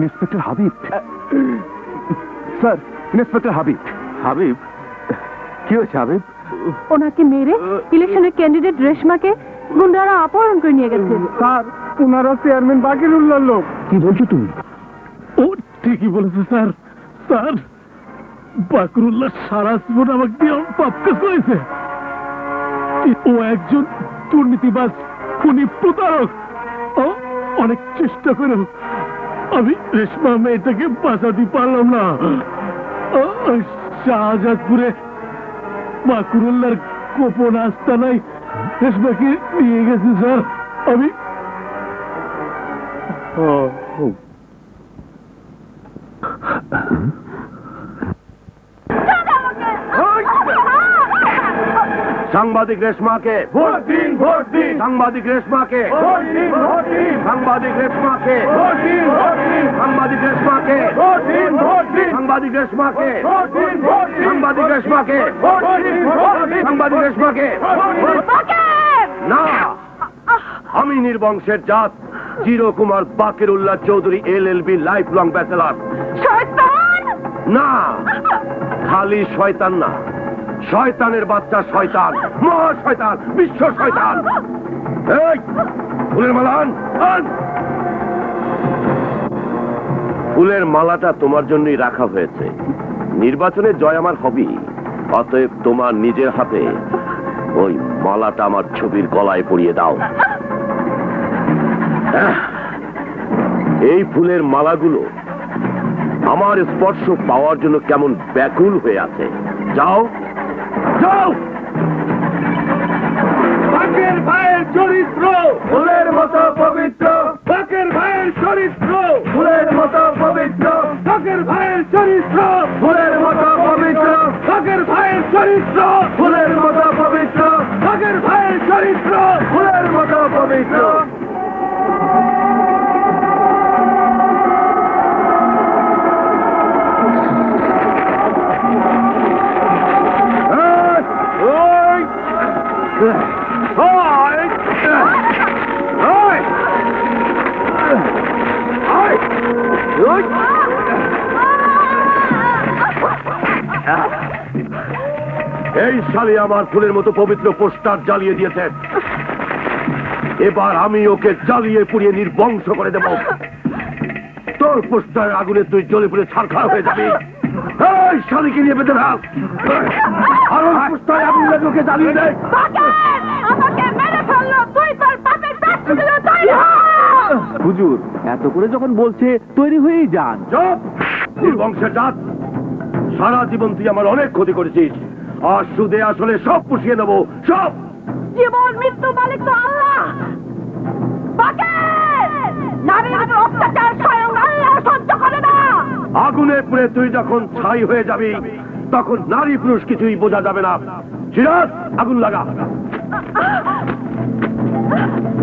Inspector Habib sir inspector Habib Habib কি হয়েছে হাবিব ওনাকে মেরে ইলেকশনের ক্যান্ডিডেট রেশমাকে গুন্ডারা অপহরণ করে নিয়ে গেছে। স্যার ওনারা চেয়ারম্যান বাকিরুল্লাহ লোক। কি বলছো তুমি? ও ঠিকই বলেছে স্যার। স্যার বাকরুল্লাহ সারা জীবন আমাকে দিয়ে পাপ কাজ করেছে। ও একজন দুর্নীতিবাজ খুনি প্রতারক। ও অনেক চেষ্টা করেও আমি রেশমা মেয়েটাকে বাঁচাতে পারলাম না। শাহজাদপুরে বাকুরুল্লার গোপন আস্তানায় রেশমাকে নিয়ে গেছে স্যার। আমি সাংবাদিক রেশমাকে। ভোট দিন ভোট দিন। সাংবাদিক রেশমাকে। ভোট দিন সাংবাদিক রেশমাকে। ভোট দিন ভোট দিন সাংবাদিক রেশমাকে। ভোট দিন ভোট দিন সাংবাদিক রেশমাকে। ভোট দিন ভোট দিন সাংবাদিক রেশমাকে। ভোট দিন ভোট দিন সাংবাদিক রেশমাকে। না আমি নির্বংশের জাত। Zero Kumar Baker Ullah Chowdhury L L B lifelong bachelor না খালি শয়তান না। শয়তানের বাচ্চা শয়তান। মহা শয়তান বিশ্ব শয়তান। এই ফুলের মালা আন, আন। ফুলের মালাটা তোমার জন্যই রাখা হয়েছে। নির্বাচনে জয় আমার হবি অতএব তোমার নিজের হাতে ওই মালাটা আমার ছবির গলায় পরিয়ে দাও। এই ফুলের মালাগুলো আমার স্পর্শ পাওয়ার জন্য কেমন ব্যাকুল হয়ে আছে। যাও। যাও। চরিত্র। ভাইয়ের চরিত্র। ফুলের মতো পবিত্র। বাকের ভাইয়ের চরিত্র। ফুলের মতো পবিত্র। বাকের ভাইয়ের চরিত্র। ফুলের মতো পবিত্র। এই সালে আমার ফুলের মতো পবিত্র পোস্টার জ্বালিয়ে দিয়েছে। এবার আমি ওকে জ্বালিয়ে পুড়িয়ে নির্বংশ করে দেব। তোর পোস্টারের আগুনে তুই জ্বলে পুড়ে ছাড়খাড় হয়ে যাবি। এই শালিকে নিয়ে বেঁধে আর পোস্টারে আগুন লাগে জ্বালিয়ে দেয় হুজুর এত করে যখন বলছে তৈরি হয়েই যান। নির্বংশের জাত সারা জীবন তুই আমার অনেক ক্ষতি করেছিস। আর সুদে আসলে সব পুষিয়ে নেব সব। জীবন মৃত্যু মালিক তো আল্লাহ। আগুনে পুড়ে তুই যখন ছাই হয়ে যাবি তখন নারী পুরুষ কিছুই বোঝা যাবে না। সিরাজ আগুন লাগা।